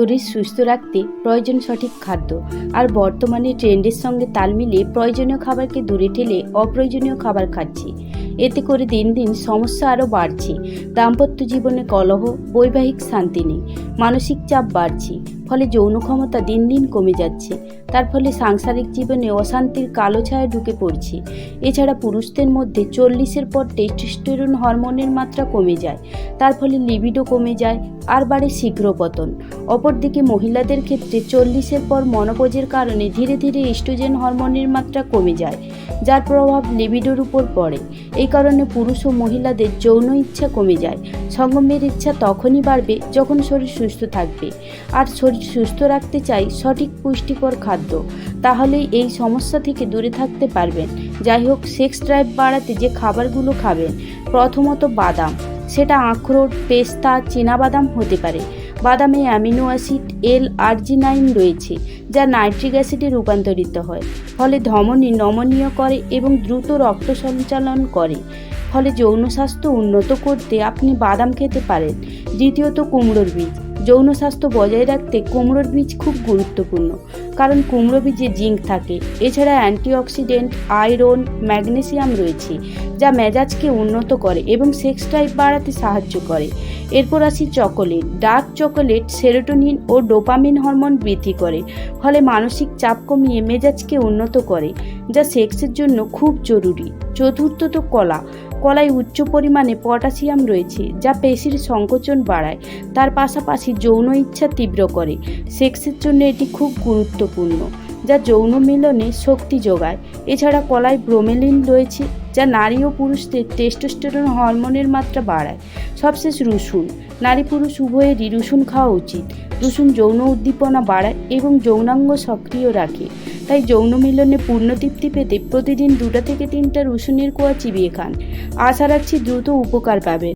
শরীর সুস্থ রাখতে প্রয়োজন সঠিক খাদ্য। আর বর্তমানে ট্রেন্ডের সঙ্গে তাল মিলিয়ে প্রয়োজনীয় খাবারকে দূরে ঠেলে অপ্রয়োজনীয় খাবার খাচ্ছে। এতে করে দিন দিন সমস্যা আরও বাড়ছে। দাম্পত্য জীবনে কলহ, বৈবাহিক শান্তি নেই। মানসিক চাপ বাড়ছে। ফলে যৌন ক্ষমতা দিন দিন কমে যাচ্ছে। তার ফলে সাংসারিক জীবনে অশান্তির কালো ছায়া ঢুকে পড়ছে। এছাড়া পুরুষদের মধ্যে চল্লিশের পর টেস্টোস্টেরন হরমোনের মাত্রা কমে যায়। তার ফলে লিবিডো কমে যায় আর বাড়ে শীঘ্র পতন। অপরদিকে মহিলাদের ক্ষেত্রে চল্লিশের পর মনোপজের কারণে ধীরে ধীরে এস্ট্রোজেন হরমোনের মাত্রা কমে যায়, যার প্রভাব লিবিডোর উপর পড়ে। এই কারণে পুরুষ ও মহিলাদের যৌন ইচ্ছা কমে যায়। সঙ্গমের ইচ্ছা তখনই বাড়বে যখন শরীর সুস্থ থাকবে। আর শরীর সুস্থ রাখতে চাই সঠিক পুষ্টিকর খাদ্য তাহলে এই সমস্যা থেকে দূরে থাকতে পারবেন। যাই হোক সেক্স ড্রাইভ বাড়াতে যে খাবারগুলো খাবেন, প্রথমত বাদাম। সেটা আখরোট, পেস্তা বাদাম হতে পারে। বাদামে অ্যামিনো অ্যাসিড এল আর্জিনাইন রয়েছে, যা নাইট্রিক অ্যাসিডে রূপান্তরিত হয়। ফলে ধমনী নমনীয় করে এবং দ্রুত রক্ত সঞ্চালন করে। ফলে যৌন স্বাস্থ্য উন্নত করতে আপনি বাদাম খেতে পারেন। দ্বিতীয়ত কুমড়োর বীজ। যৌন স্বাস্থ্য বজায় রাখতে কুমড়োর বীজ খুব গুরুত্বপূর্ণ। কারণ কুমড়ো বীজে জিঙ্ক থাকে। এছাড়া অ্যান্টিঅক্সিডেন্ট, আয়রন, ম্যাগনেসিয়াম রয়েছে, যা মেজাজকে উন্নত করে এবং সেক্স টাইপ বাড়াতে সাহায্য করে। এরপর আসি চকোলেট। ডার্ক চকোলেট সেরোটোনিন ও ডোপামিন হরমোন বৃদ্ধি করে, ফলে মানসিক চাপ কমিয়ে মেজাজকে উন্নত করে, যা সেক্সের জন্য খুব জরুরি। চতুর্থত কলা। কলায় উচ্চ পরিমাণে পটাশিয়াম রয়েছে, যা পেশির সংকোচন বাড়ায়। তার পাশাপাশি যৌন ইচ্ছা তীব্র করে। সেক্সের জন্য এটি খুব গুরুত্বপূর্ণ, যা যৌন মিলনে শক্তি যোগায়। এছাড়া কলায় ব্রোমেলিন রয়েছে, যা নারী ও পুরুষদের টেস্টোস্টেরন হরমোনের মাত্রা বাড়ায়। সবশেষ রসুন, নারী পুরুষ উভয়েরই রসুন খাওয়া উচিত। রসুন যৌন উদ্দীপনা বাড়ায় এবং যৌনাঙ্গ সক্রিয় রাখে। তাই যৌন মিলনে পূর্ণ তৃপ্তি পেতে প্রতিদিন দুটা থেকে তিনটা রসুনের কোয়া চিবিয়ে খান। আশা রাখছি দ্রুত উপকার পাবেন